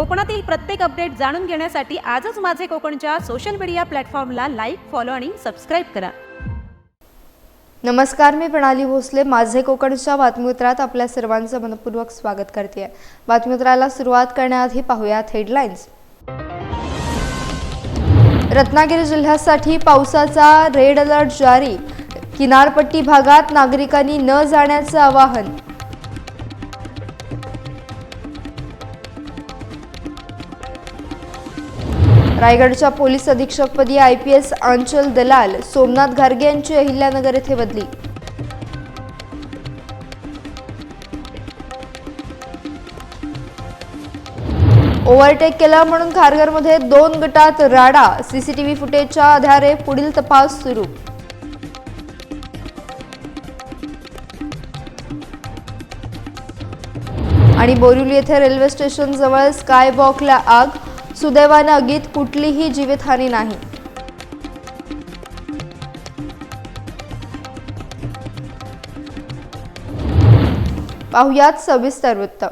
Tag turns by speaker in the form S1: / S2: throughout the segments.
S1: कोकणातील प्रत्येक अपडेट जाणून घेण्यासाठी आजच माझे कोकणच्या सोशल मीडिया प्लॅटफॉर्मला लाईक फॉलो आणि सबस्क्राईब करा.
S2: नमस्कार मी प्रणाली भोसले. माझे कोकणच्या बातमीपत्रात आपल्या सर्वांचं मनपूर्वक स्वागत करते. बातमीपत्राला सुरुवात करण्याआधी पाहूयात हेडलाईन्स रत्नागिरी जिल्ह्यासाठी पावसाचा रेड अलर्ट जारी. किनारपट्टी भागात नागरिकांनी न जाण्याचं आवाहन. रायगडच्या police अधीक्षकपदी I P S Anchal Dalal Somnath घारगे यांची अहिल्यानगर येथे बदली. ओव्हरटेक केला म्हणून खारघरमध्ये दोन गटात राडा सीसीटीव्ही फुटेजच्या आधारे पुढील तपास सुरू. आणि बोरिवली येथे रेल्वे स्टेशन जवळ स्काय वॉकला आग सुदैवानं आगीत कुठलीही जीवितहानी नाही. पाहुयात सविस्तर वृत्त.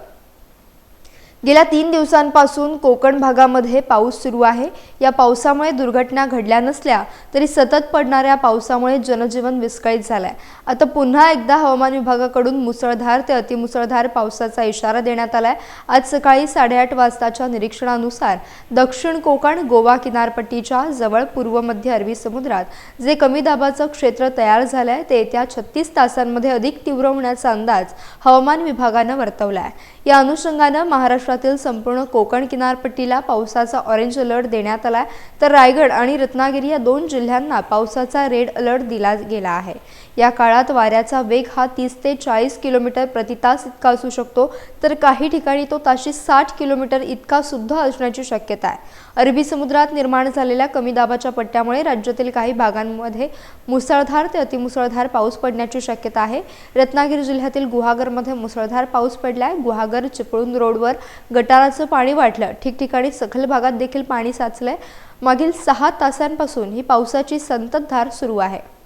S2: गेल्या तीन दिवसांपासून कोकण भागामध्ये पाऊस सुरू आहे. या पावसामुळे दुर्घटना घडल्या नसल्या तरी सतत पडणाऱ्या पावसामुळे जनजीवन विस्कळीत झालंय. आता पुन्हा एकदा हवामान विभागाकडून मुसळधार ते अतिमुसळधार पावसाचा इशारा देण्यात आलाय. आज सकाळी साडेआठ वाजताच्या निरीक्षणानुसार दक्षिण कोकण गोवा किनारपट्टीच्या जवळ पूर्व मध्य अरबी समुद्रात जे कमी दाबाचं क्षेत्र तयार झालंय ते येत्या छत्तीस तासांमध्ये अधिक तीव्र होण्याचा अंदाज हवामान विभागानं वर्तवला आहे या अनुषंगानं महाराष्ट्रातील संपूर्ण कोकण किनारपट्टीला पावसाचा ऑरेंज अलर्ट देण्यात आला आहे तर रायगड आणि रत्नागिरी या दोन जिल्ह्यांना पावसाचा रेड अलर्ट दिला गेला आहे. या काळात वाऱ्याचा वेग हा तीस ते चाळीस किलोमीटर प्रति तास इतका असू शकतो. तर काही ठिकाणी तो ताशी साठ किलोमीटर इतका सुद्धा असण्याची शक्यता आहे. अरबी समुद्रात निर्माण झालेल्या कमी दाबाच्या पट्ट्यामुळे राज्यातील काही भागांमध्ये मुसळधार ते अतिमुसळधार पाऊस पडण्याची शक्यता आहे. रत्नागिरी जिल्ह्यातील गुहागरमध्ये मुसळधार पाऊस पडलाय. गुहागर चिपळूण रोडवर गटाराचं पाणी वाटलं ठिकठिकाणी सखल भागात देखील पाणी साचलंय. मागील सहा तासांपासून ही पावसाची संततधार सुरू आहे.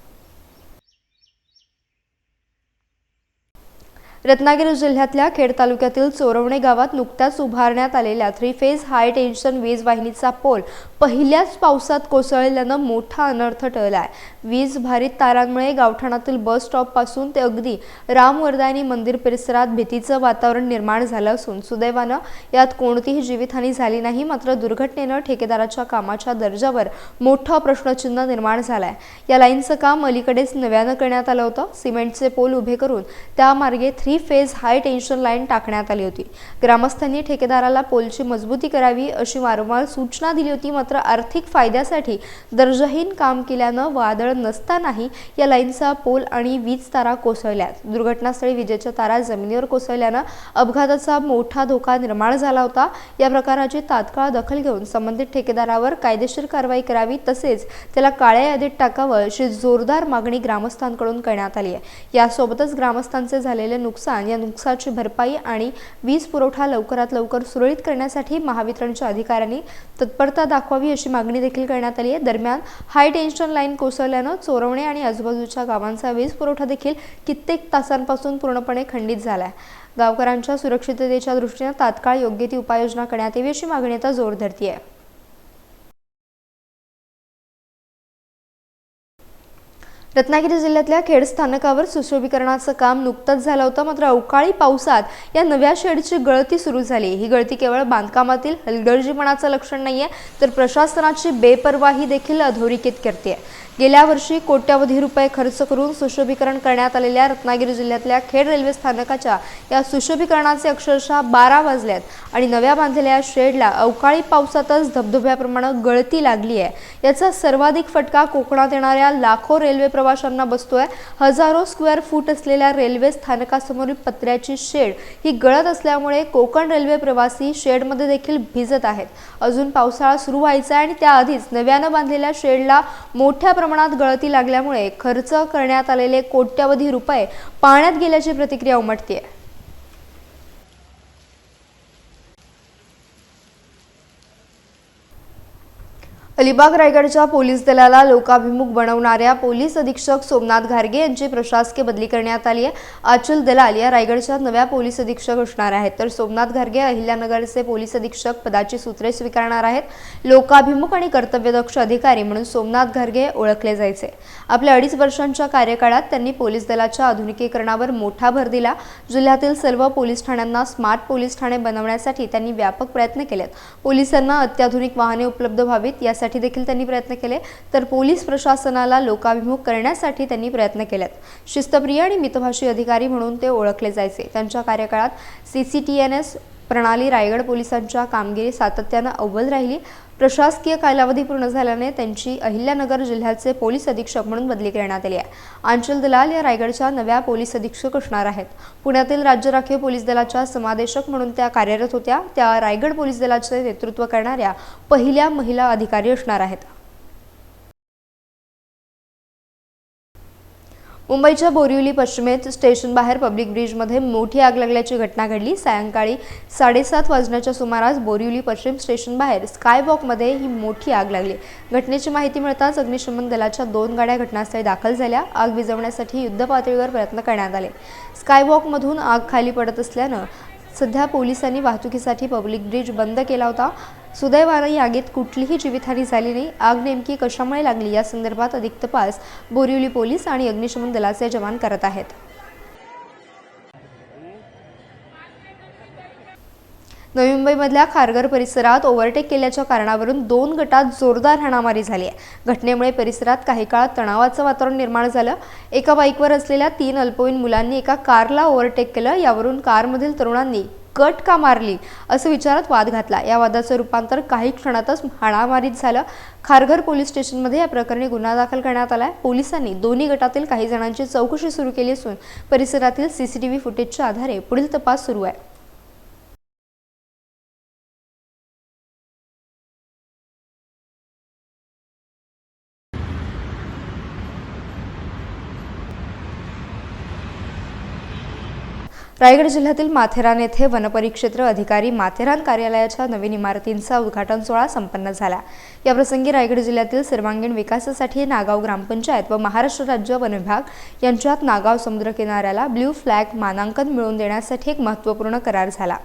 S2: रत्नागिरी जिल्ह्यातल्या खेड तालुक्यातील चोरवणे गावात नुकत्याच उभारण्यात आलेल्या थ्री फेज हाय टेन्शन वीज वाहिनीचा पोल पहिल्याच पावसात कोसळल्यानं मोठा अनर्थ टळला आहे वीज भारित तारांमुळे गावठाणातील बस स्टॉपपासून ते अगदी रामवरदायनी मंदिर परिसरात भीतीचं वातावरण निर्माण झालं असून सुदैवानं यात कोणतीही जीवितहानी झाली नाही मात्र दुर्घटनेनं ठेकेदाराच्या कामाच्या दर्जावर मोठं प्रश्नचिन्ह निर्माण झालंय. या लाईनचं काम अलीकडेच नव्यानं करण्यात आलं होतं. सिमेंटचे पोल उभे करून त्या मार्गे three phase high tension line टाकण्यात आली होती. ग्रामस्थांनी ठेकेदाराला पोलची मजबूती करावी अशी वारंवार सूचना दिली होती मात्र आर्थिक फायद्यासाठी दर्जाहीन काम केल्यानं वादळ नसतानाही या लाईनचा पोल आणि वीज तारा कोसळल्यात. दुर्घटनास्थळी विजेच्या तारा जमिनीवर कोसळल्यानं अपघाताचा मोठा धोका निर्माण झाला होता. या प्रकाराची तात्काळ दखल घेऊन संबंधित ठेकेदारावर कायदेशीर कारवाई करावी तसेच त्याला काळ्या यादीत टाकावं अशी जोरदार मागणी ग्रामस्थांकडून करण्यात आली आहे. यासोबतच ग्रामस्थांचे झालेले नुकसान नुकसान या नुकसाची भरपाई आणि वीज पुरवठा लवकरात लवकर सुरळीत करण्यासाठी महावितरणच्या अधिकाऱ्यांनी तत्परता दाखवावी अशी मागणी देखील करण्यात आली आहे. दरम्यान हाय टेन्शन लाईन कोसळल्यानं चोरवणे आणि आजूबाजूच्या गावांचा वीज पुरवठा देखील कित्येक तासांपासून पूर्णपणे खंडित झाला आहे गावकऱ्यांच्या सुरक्षिततेच्या दृष्टीनं तात्काळ योग्य ती उपाययोजना करण्यात यावी अशी मागणी आता जोर धरती आहे रत्नागिरी जिल्ह्यातल्या खेड स्थानकावर सुशोभीकरणाचं काम नुकतंच झालं होतं. मात्र अवकाळी पावसात या नव्या शेडची गळती सुरू झाली. ही गळती केवळ बांधकामातील हलगर्जीपणाचं लक्षण नाहीये तर प्रशासनाची बेपर्वाही देखील अधोरेखित करते गेल्या वर्षी कोट्यावधी रुपये खर्च करून सुशोभीकरण करण्यात आलेल्या रत्नागिरी जिल्ह्यातल्या खेड रेल्वे स्थानकाच्या या सुशोभीकरणाचे अक्षरशः बारा वाजल्यात आणि नव्या बांधलेल्या शेडला अवकाळी पावसातच धबधब्याप्रमाणे गळती लागली आहे. याचा सर्वाधिक फटका कोकणात येणाऱ्या लाखो रेल्वे प्रवाशांना बसतोय. हजारो स्क्वेअर फूट असलेल्या रेल्वे स्थानकासमोरील पत्र्याची शेड ही गळत असल्यामुळे कोकण रेल्वे प्रवासी शेडमध्ये देखील भिजत आहेत. अजून पावसाळा सुरू व्हायचा आहे आणि त्याआधीच नव्यानं बांधलेल्या शेडला मोठ्या प्रमाणात गळती लागल्यामुळे खर्च करण्यात आलेले कोट्यवधी रुपये पाण्यात गेल्याची प्रतिक्रिया उमटते अलिबाग रायगडच्या पोलीस दलाला लोकाभिमुख बनवणाऱ्या पोलीस अधीक्षक सोमनाथ घारगे यांची प्रशासकीय बदली करण्यात आली आहे. अचल दलाल या रायगडच्या नव्या पोलीस अधीक्षक असणार आहेत. तर सोमनाथ घारगे अहिल्यानगरचे पोलीस अधीक्षक पदाची सूत्रे स्वीकारणार आहेत. लोकाभिमुख आणि कर्तव्यदक्ष अधिकारी म्हणून सोमनाथ घारगे ओळखले जायचे. आपल्या अडीच वर्षांच्या कार्यकाळात त्यांनी पोलीस दलाच्या आधुनिकीकरणावर मोठा भर दिला. जिल्ह्यातील सर्व पोलीस ठाण्यांना स्मार्ट पोलीस ठाणे बनवण्यासाठी त्यांनी व्यापक प्रयत्न केलेत. पोलिसांना अत्याधुनिक वाहने उपलब्ध व्हावीत यासाठी देखील त्यांनी प्रयत्न केले. तर पोलीस प्रशासनाला लोकाभिमुख करण्यासाठी त्यांनी प्रयत्न केलेत. शिस्तप्रिय आणि मितभाषी अधिकारी म्हणून ते ओळखले जायचे. त्यांच्या कार्यकाळात C C T N S प्रणाली रायगड पोलिसांच्या कामगिरी सातत्यानं अव्वल राहिली. प्रशासकीय कालावधी पूर्ण झाल्याने त्यांची अहिल्यानगर जिल्ह्याचे पोलीस अधीक्षक म्हणून बदली करण्यात आली आहे. आंचल दलाल या रायगडच्या नव्या पोलीस अधीक्षक असणार आहेत. पुण्यातील राज्य राखीव पोलीस दलाच्या समादेशक म्हणून त्या कार्यरत होत्या. त्या रायगड पोलीस दलाचे नेतृत्व करणाऱ्या पहिल्या महिला अधिकारी असणार आहेत. मुंबईच्या बोरिवली पश्चिमेत स्टेशन बाहेर पब्लिक ब्रिजमध्ये मोठी आग लागल्याची घटना घडली. सायंकाळी साडेसात वाजण्याच्या सुमारास बोरिवली पश्चिम स्टेशन बाहेर स्कायवॉकमध्ये ही मोठी आग लागली. घटनेची माहिती मिळताच अग्निशमन दलाच्या दोन गाड्या घटनास्थळी दाखल झाल्या. आग विझवण्यासाठी युद्धपातळीवर प्रयत्न करण्यात आले. स्कायवॉकमधून आग खाली पडत असल्यानं सध्या पोलिसांनी वाहतुकीसाठी पब्लिक ब्रिज बंद केला होता. सुदैवानं या आगीत कुठलीही जीवितहानी झाली नाही. आग नेमकी कशामुळे लागली? या संदर्भात अधिक तपास बोरिवली पोलीस आणि अग्निशमन दलाचे जवान करत आहेत. नवी मुंबईमधल्या खारघर परिसरात ओव्हरटेक केल्याच्या कारणावरून दोन गटात जोरदार हाणामारी झाली आहे. घटनेमुळे परिसरात काही काळात तणावाचं वातावरण निर्माण झालं. एका बाईकवर असलेल्या तीन अल्पवयीन मुलांनी एका कारला ओव्हरटेक केलं. यावरून कारमधील तरुणांनी कट का मारली असं विचारात वाद घातला. या वादाचं रूपांतर काही क्षणातच हाणामारीत झालं. खारघर पोलीस स्टेशनमध्ये या प्रकरणी गुन्हा दाखल करण्यात आला आहे पोलिसांनी दोन्ही गटातील काही जणांची चौकशी सुरू केली असून परिसरातील सीसीटीव्ही फुटेजच्या आधारे पुढील तपास सुरू आहे. रायगड जिल्ह्यातील माथेरान येथे वनपरिक्षेत्र अधिकारी माथेरान कार्यालयाच्या नवीन इमारतींचा उद्घाटन सोहळा संपन्न झाला. याप्रसंगी रायगड जिल्ह्यातील सर्वांगीण विकासासाठी नागाव ग्रामपंचायत व महाराष्ट्र राज्य वन विभाग यांच्यात नागाव समुद्र किनाऱ्याला ब्ल्यू फ्लॅग मानांकन मिळवून देण्यासाठी एक महत्त्वपूर्ण करार झाला.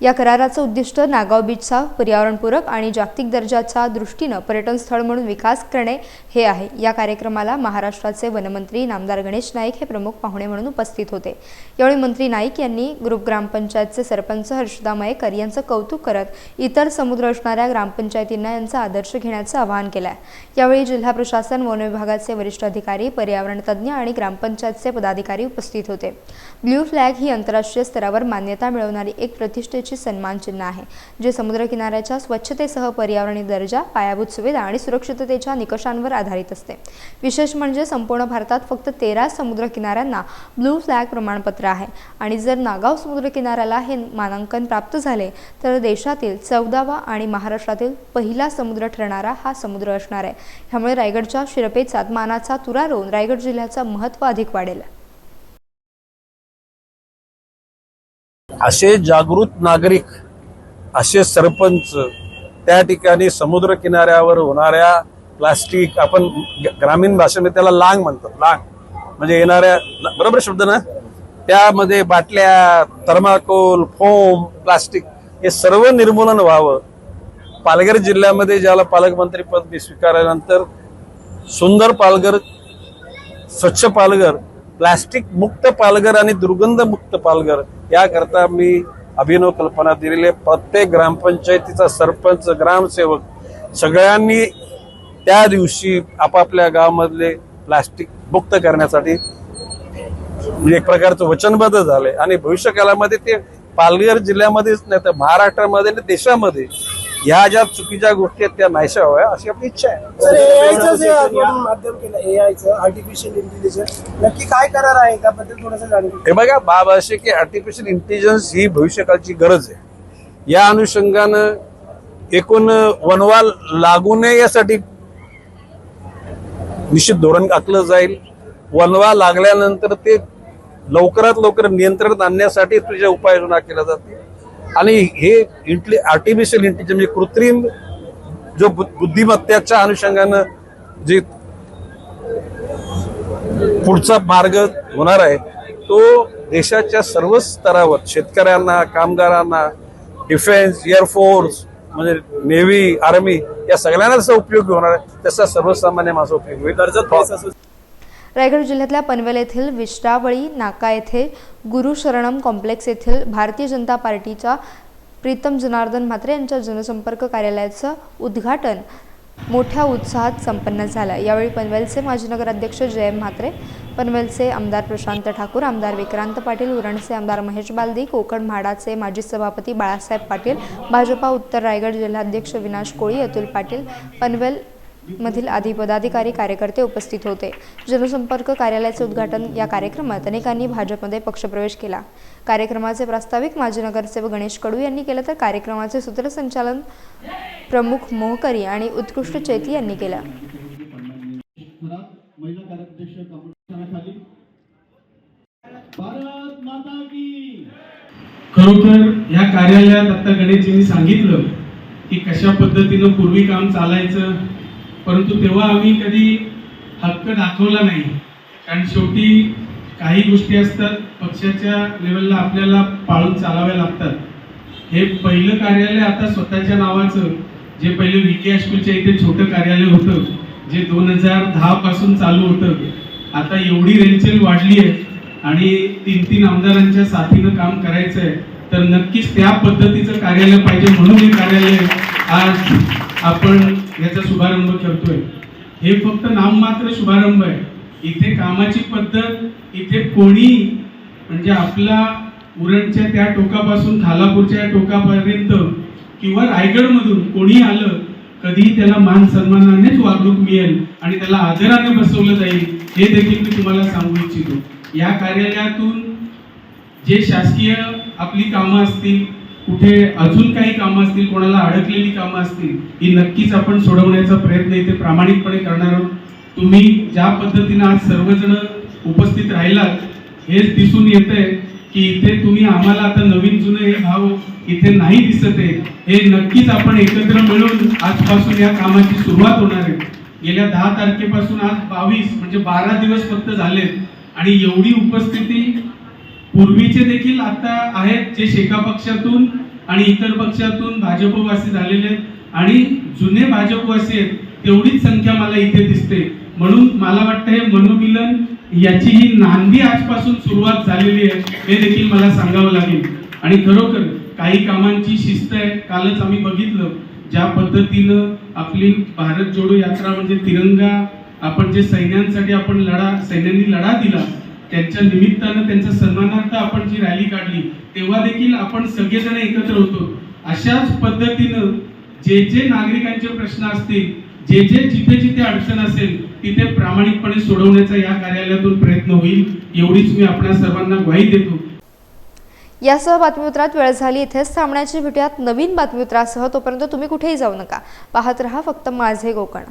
S2: या कराराचं उद्दिष्ट नागाव बीचचा पर्यावरणपूरक आणि जागतिक दर्जाच्या दृष्टीनं पर्यटन स्थळ म्हणून विकास करणे हे आहे. या कार्यक्रमाला महाराष्ट्राचे वनमंत्री नामदार गणेश नाईक हे प्रमुख पाहुणे म्हणून उपस्थित होते. यावेळी मंत्री नाईक यांनी ग्रुप ग्रामपंचायतचे सरपंच हर्षदा मयेकर यांचं कौतुक करत इतर समुद्र असणाऱ्या ग्रामपंचायतींना यांचा आदर्श घेण्याचं आवाहन केलं. आहे यावेळी जिल्हा प्रशासन वन विभागाचे वरिष्ठ अधिकारी पर्यावरण तज्ज्ञ आणि ग्रामपंचायतचे पदाधिकारी उपस्थित होते. ब्ल्यू फ्लॅग ही आंतरराष्ट्रीय स्तरावर मान्यता मिळवणारी एक प्रतिष्ठेची सन्मान चिन्ह आहे जे समुद्रकिनाऱ्याच्या स्वच्छतेसह पर्यावरणीय दर्जा पायाभूत सुविधा आणि सुरक्षिततेच्या निकषांवर आधारित असते. विशेष म्हणजे संपूर्ण भारतात फक्त तेरा समुद्र किनाऱ्यांना ब्लू फ्लॅग प्रमाणपत्र आहे आणि जर नागाव समुद्र किनाऱ्याला हे मानांकन प्राप्त झाले तर देशातील चौदावा आणि महाराष्ट्रातील पहिला समुद्र ठरणारा हा समुद्र असणार आहे. ह्यामुळे रायगडच्या शिरपेचात मानाचा तुरा रोवून रायगड जिल्ह्याचं महत्त्व अधिक वाढेल.
S3: असे जागृत नागरिक असे सरपंच त्या ठिकाणी समुद्र किनाऱ्यावर होणाऱ्या प्लास्टिक आपण ग्रामीण भाषेमध्ये त्याला लांग म्हणतात लांग. म्हणजे येणाऱ्या बरोबर शब्द ना? त्यामध्ये बाटल्या थर्माकोल फोम प्लास्टिक हे सर्व निर्मूलन व्हावं. पालघर जिल्ह्यामध्ये ज्याला पालकमंत्री पद मी स्वीकारल्यानंतर सुंदर पालघर स्वच्छ पालघर प्लास्टिक मुक्त पालघर आणि दुर्गंध मुक्त पालघर याकरता मी अभिनव कल्पना दिलेले प्रत्येक ग्रामपंचायतीचा सरपंच ग्रामसेवक सगळ्यांनी त्या दिवशी आपापल्या गावामधले प्लास्टिक मुक्त करण्यासाठी म्हणजे एक प्रकारचं वचनबद्ध झाले आणि भविष्यकालामध्ये ते पालघर जिल्ह्यामध्येच नाही तर महाराष्ट्रामध्ये आणि देशामध्ये ह्या ज्या चुकीच्या गोष्टी आहेत त्या नाहीशा व्हाव्या अशी आपली इच्छा आहे.
S4: माध्यम केलं एआयचं आर्टिफिशियल इंटेलिजन्स नक्की काय करार आहे? त्याबद्दल थोडंसं जाणून.
S3: हे बघा बाब असे की आर्टिफिशियल इंटेलिजन्स ही भविष्यकाळची गरज आहे. या अनुषंगानं एकूण वनवा लागू नये यासाठी निश्चित धोरण आखलं जाईल. वनवा लागल्यानंतर ते लवकरात लवकर नियंत्रणात आणण्यासाठी तुझ्या उपाययोजना केल्या जातील. आणि हे इंटली आर्टिफिशियल इंटेलिजन्स म्हणजे कृत्रिम जो बुद्धिमत्तेच्या अनुषंगानं जे पुढचा मार्ग होणार आहे तो देशाच्या सर्वच स्तरावर शेतकऱ्यांना कामगारांना डिफेन्स एअरफोर्स म्हणजे नेव्ही आर्मी या सगळ्यांना जसा उपयोग होणार आहे तसा सर्वसामान्य माझा उपयोग होईल.
S2: रायगड जिल्ह्यातल्या पनवेल येथील विश्रावळी नाका येथे गुरु शरणम कॉम्प्लेक्स येथील भारतीय जनता पार्टीच्या प्रीतम जनार्दन म्हात्रे यांच्या जनसंपर्क कार्यालयाचं उद्घाटन मोठ्या उत्साहात संपन्न झालं. यावेळी पनवेलचे माजी नगराध्यक्ष जयम म्हात्रे पनवेलचे आमदार प्रशांत ठाकूर आमदार विक्रांत पाटील उरणचे आमदार महेश बालदी कोकण म्हाडाचे माजी सभापती बाळासाहेब पाटील भाजपा उत्तर रायगड जिल्हाध्यक्ष विनाश कोळी अतुल पाटील पनवेल मधील आदी पदाधिकारी कार्यकर्ते उपस्थित होते. जनसंपर्क कार्यालयाचे उद्घाटन या कार्यक्रमात अनेकांनी भाजपमध्ये पक्षप्रवेश केला. कार्यक्रमाचे प्रास्ताविक माजी नगरसेवक गणेश कडू यांनी केलं तर कार्यक्रमाचे सूत्रसंचालन प्रमुख मोहकरी आणि उत्कृष्ट चैती यांनी केलं.
S5: खरोखर या कार्यालयात आता गणेशजींनी सांगितलं की कशा पद्धतीनं पूर्वी काम चालायचं परंतु तेव्हा आम्ही कधी हक्क दाखवला नाही. कारण शेवटी काही गोष्टी असतात पक्षाच्या लेवलला आपल्याला पाळून चालाव्या लागतात. हे पहिलं कार्यालय आता स्वतःच्या नावाचं जे पहिले व्ही के हायस्कूलच्या इथे छोटं कार्यालय होतं जे दोन हजार दहापासून चालू होतं आता एवढी रेलचेल वाढली आहे आणि तीन तीन आमदारांच्या साथीनं काम करायचं आहे तर नक्कीच त्या पद्धतीचं कार्यालय पाहिजे म्हणून हे कार्यालय आज आपण याचा शुभारंभ करतोय. हे फक्त नाममात्र शुभारंभ आहे. इथे कामाची पद्धत इथे कोणी म्हणजे आपला उरणच्या त्या टोकापासून खालापूरच्या या टोकापर्यंत किंवा रायगडमधून कोणी आलं कधीही त्याला मान सन्मानानेच वागणूक मिळेल आणि त्याला आदराने बसवलं जाईल हे देखील मी तुम्हाला सांगू इच्छितो. या कार्यालयातून जे शासकीय आपली कामं असतील कुठे अजून काही कामं असतील कोणाला अडकलेली कामं असतील ही नक्कीच आपण सोडवण्याचा प्रयत्न इथे प्रामाणिकपणे करणार आहोत. तुम्ही ज्या पद्धतीनं आज सर्वजण उपस्थित राहिलात हेच दिसून येत आहे की इथे तुम्ही आम्हाला आता नवीन जुने हे भाव इथे नाही दिसत आहे. हे नक्कीच आपण एकत्र मिळून आजपासून या कामाची सुरुवात होणार आहे. गेल्या दहा तारखेपासून आज बावीस म्हणजे बारा दिवस फक्त झालेत. आणि एवढी उपस्थिती पूर्वीचे देखील आता आहेत जे शेका पक्षातून आणि इतर पक्षातून भाजपवासी झालेले आहेत. आणि जुने भाजपवासी आहेत तेवढीच संख्या मला इथे दिसते. म्हणून मला वाटतं हे मनोमिलन याची ही नांदी आजपासून सुरुवात झालेली आहे हे देखील मला सांगावं लागेल. आणि खरोखर काही कामांची शिस्त आहे कालच आम्ही बघितलं ज्या पद्धतीनं आपली भारत जोडो यात्रा म्हणजे तिरंगा आपण जे सैन्यांसाठी आपण लढा सैन्यांनी लढा दिला त्यांच्या निमित्तानं त्यांच्या सन्मानार्थ आपण जी रॅली काढली तेव्हा देखील आपण सगळेजण एकत्र होतो. अशाच पद्धतीनं जे जे नागरिकांचे प्रश्न असतील जे जे जिथे जिथे अडचण असेल तिथे प्रामाणिकपणे सोडवण्याचा या कार्यालयातून प्रयत्न होईल एवढीच मी आपल्या सर्वांना ग्वाही देतो.
S2: यासह बातमीपत्रात वेळ झाली. इथेच थांबण्याची भेटूयात. नवीन बातमीपत्रासह तोपर्यंत तुम्ही कुठेही जाऊ नका. पाहत रहा फक्त माझे कोकण